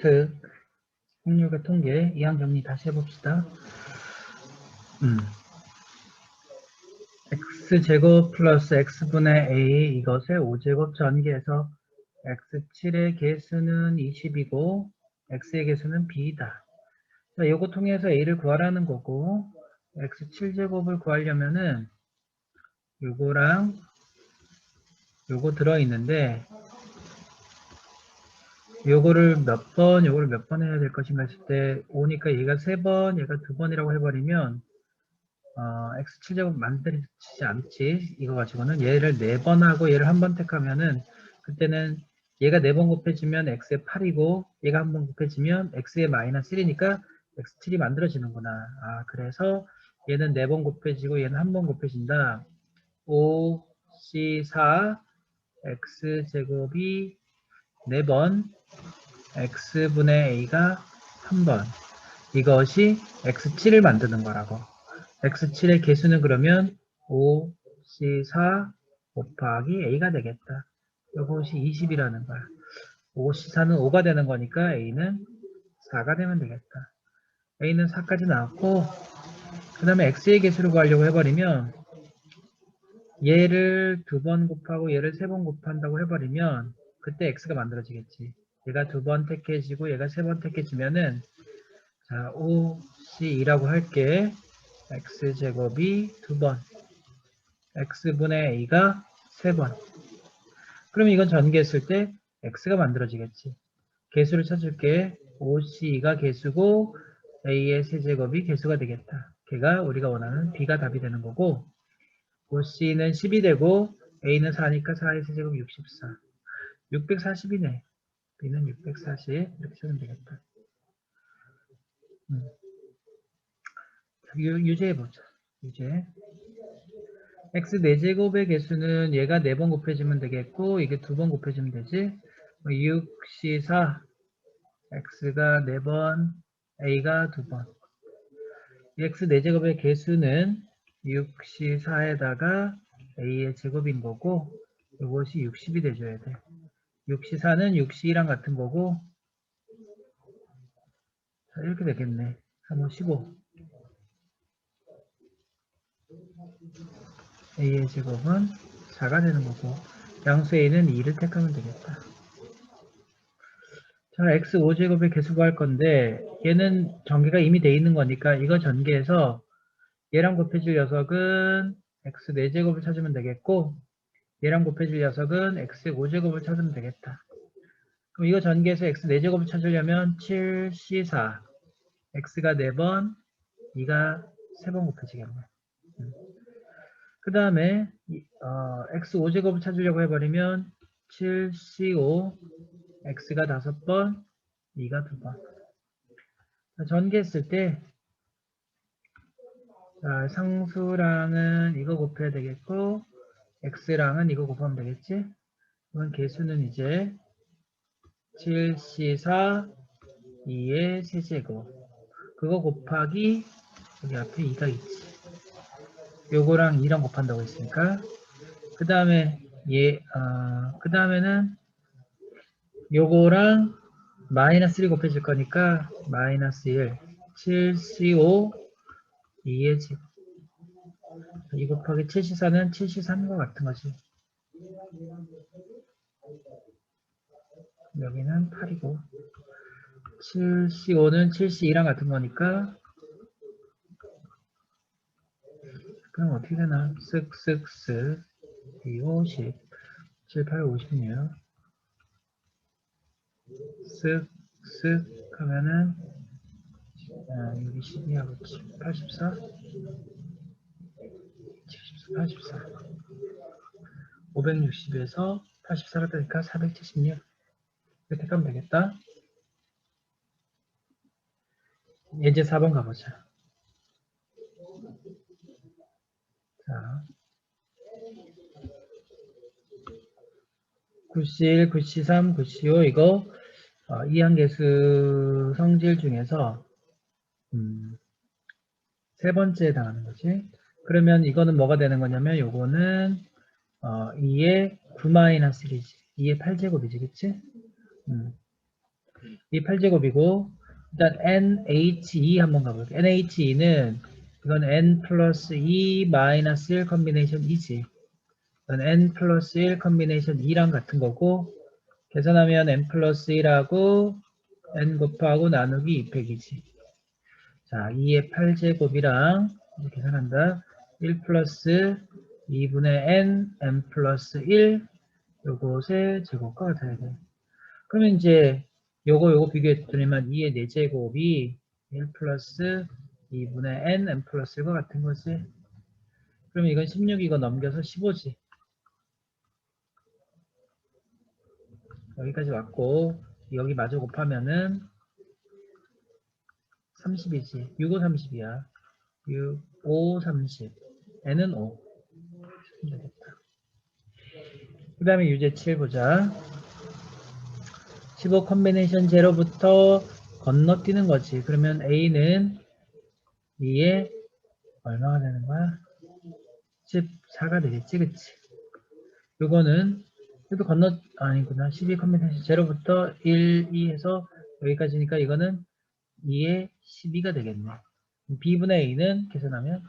그 확률과 통계 이항 정리 다시 해봅시다. 음. x제곱 플러스 x분의 a 이것의 5제곱 전개해서 x7의 개수는 20이고 x의 개수는 b다. 자, 요거 통해서 a를 구하라는 거고 x7제곱을 구하려면은 요거랑 요거 들어있는데 요거를 몇 번, 요거를 몇 번 해야 될 것인가 했을 때 오니까 얘가 세 번, 얘가 두 번이라고 해버리면 어, x7제곱 만들어지지 않지. 이거 가지고는 얘를 네 번 하고 얘를 한 번 택하면은 그때는 얘가 네 번 곱해지면 x의 8이고 얘가 한 번 곱해지면 x의 마이너스 1이니까 x7이 만들어지는구나. 아 그래서 얘는 네 번 곱해지고 얘는 한 번 곱해진다. 5, C4, x제곱이 4번, x분의 a가 한 번. 이것이 x7을 만드는 거라고. x7의 개수는 그러면 5, C4 곱하기 a가 되겠다. 이것이 20이라는 거야. 5, C4는 5가 되는 거니까 a는 4가 되면 되겠다. a는 4까지 나왔고 그 다음에 x의 개수를 구하려고 해버리면 얘를 두 번 곱하고 얘를 세 번 곱한다고 해버리면 그때 x가 만들어지겠지. 얘가 두 번 택해지고 얘가 세 번 택해지면은 자 5c2라고 할게. x제곱이 두 번. x분의 a가 세 번. 그러면 이건 전개했을 때 x가 만들어지겠지. 개수를 찾을게. 5c가 개수고 a의 세제곱이 개수가 되겠다. 걔가 우리가 원하는 b가 답이 되는 거고 5c는 10이 되고 a는 4니까 4의 세제곱 64. 640이네. b는 640 이렇게 쓰면 되겠다. 음. 유, 유제해보자. 유제. x 4제곱의 개수는 얘가 4번 곱해지면 되겠고 이게 2번 곱해지면 되지. 6, C, 4 x가 4번 a가 2번 x 4제곱의 개수는 64에다가 a의 제곱인 거고 이것이 60이 돼줘야 돼. 64는 62랑 같은 거고 자 이렇게 되겠네. 3, 5, 15 a의 제곱은 4가 되는 거고 양수 a는 2를 택하면 되겠다. 자 x 5제곱의 개수 구할 건데 얘는 전개가 이미 돼 있는 거니까 이거 전개해서 얘랑 곱해질 녀석은 x 4제곱을 찾으면 되겠고 얘랑 곱해질 녀석은 x 5제곱을 찾으면 되겠다. 그럼 이거 전개해서 x 4제곱을 찾으려면 7c4 x가 4번 2가 3번 곱해지겠네. 그 다음에 어, x 5제곱을 찾으려고 해버리면 7c5 x가 5번 2가 2번 전개했을 때 자, 상수랑은 이거 곱해야 되겠고 x랑은 이거 곱하면 되겠지? 그럼 개수는 이제 7c4 2의 세제곱 그거 곱하기 여기 앞에 2가 있지 요거랑 2랑 곱한다고 했으니까 그 다음에 얘, 어, 그 다음에는 요거랑 마이너스 1 곱해질 거니까 마이너스 1 7c5 2의 집. 2 곱하기 7c4는 7c3과 같은 거지. 여기는 8이고 7c5는 7c2랑 같은 거니까 그럼 어떻게 되나? 쓱쓱쓱 2, 50 7, 8, 56 쓱쓱 하면은 아, 여기 12하고 84 74 84 560에서 84를 빼니까 476 이렇게 가면 되겠다. 예제 4번 가보자. 자. 91, 93, 95 이거 어, 이항계수 성질 중에서 음, 세 번째에 해당하는 거지. 그러면 이거는 뭐가 되는 거냐면 요거는 어, 2의 9-1이지. 2의 8제곱이지, 그치? 음. 이 8제곱이고 일단 NHE 한번 가볼게요. NHE는 이건 N 플러스 2 마이너스 1 컨비네이션 2지. 이건 N 플러스 1 컨비네이션 2랑 같은 거고 계산하면 N 플러스 1하고 N 곱하고 나누기 2팩이지. 자, 2의 8제곱이랑 계산한다. 1 플러스 2분의 N, N 플러스 1 요것의 제곱과 같아야 돼. 그러면 이제 요거 요거 비교했더니만 2의 4제곱이 1 플러스 2분의 n, n 플러스 1과 같은 거지. 그럼 이건 16 이거 넘겨서 15지. 여기까지 왔고 여기 마저 곱하면은 30이지. 6, 5, 30이야. 6, 5, 30. N은 5. 되겠다. 그 다음에 유제 7 보자. 15 컨비네이션 제로부터 건너뛰는 거지. 그러면 A는 2에 얼마가 되는 거야? 14가 되겠지, 그치? 요거는 그래도 건너 아니구나. 12 컨비네이션 제로부터 1, 2 해서 여기까지니까 이거는 2에 12가 되겠네. B분의 A는 계산하면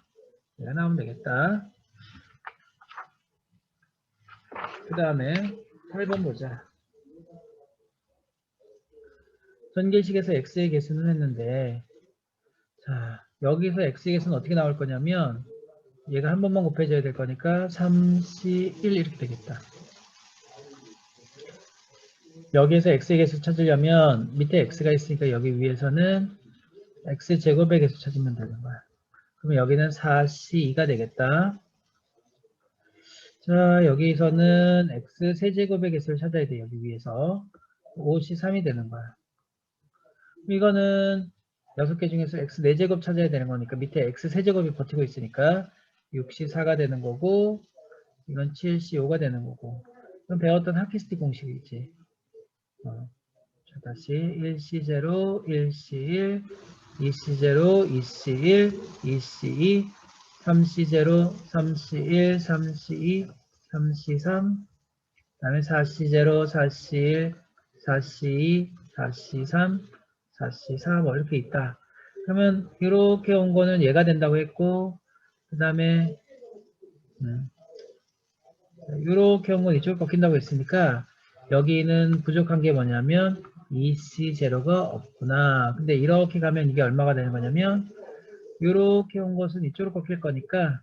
얘가 나오면 되겠다. 그 다음에 8번 보자. 전개식에서 x의 개수는 했는데 자 여기서 x의 개수는 어떻게 나올 거냐면 얘가 한 번만 곱해져야 될 거니까 3c 1 이렇게 되겠다. 여기에서 x의 개수 찾으려면 밑에 x가 있으니까 여기 위에서는 x 제곱의 개수 찾으면 되는 거야. 그러면 여기는 4c2가 되겠다. 자 여기서는 x 세제곱의 개수를 찾아야 돼 여기 위에서 5c3이 되는 거야. 이거는 6개 중에서 x 4제곱 찾아야 되는 거니까 밑에 x 세제곱이 버티고 있으니까 6c4가 되는 거고 이건 7c5가 되는 거고 그럼 배웠던 하키스틱 공식이지 어. 자, 다시 1c0, 1c1, 2c0, 2c1, 2c2, 3c0, 3c1, 3c2, 3c3 그 다음에 4c0, 4c1, 4c2, 4c3 4C4 뭐 이렇게 있다. 그러면 이렇게 온 거는 얘가 된다고 했고 그 다음에 음, 이렇게 온 건 이쪽으로 꺾인다고 했으니까 여기는 부족한 게 뭐냐면 EC0가 없구나. 근데 이렇게 가면 이게 얼마가 되는 거냐면 이렇게 온 것은 이쪽으로 꺾일 거니까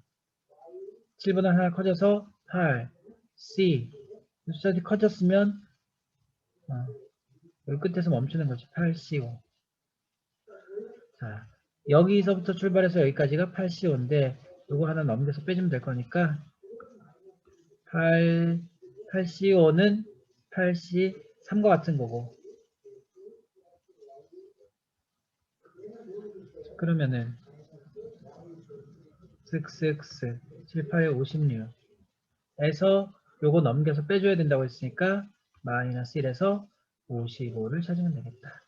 7보다 하나 커져서 8, C 숫자들이 커졌으면 어, 여기 끝에서 멈추는 거지. 8CO. 자, 여기서부터 출발해서 여기까지가 8CO인데 요거 하나 넘겨서 빼주면 될 거니까 8, 8CO는 8C3과 같은 거고 그러면은 666, 78, 56 에서 요거 넘겨서 빼줘야 된다고 했으니까 마이너스 1에서 55를 찾으면 되겠다.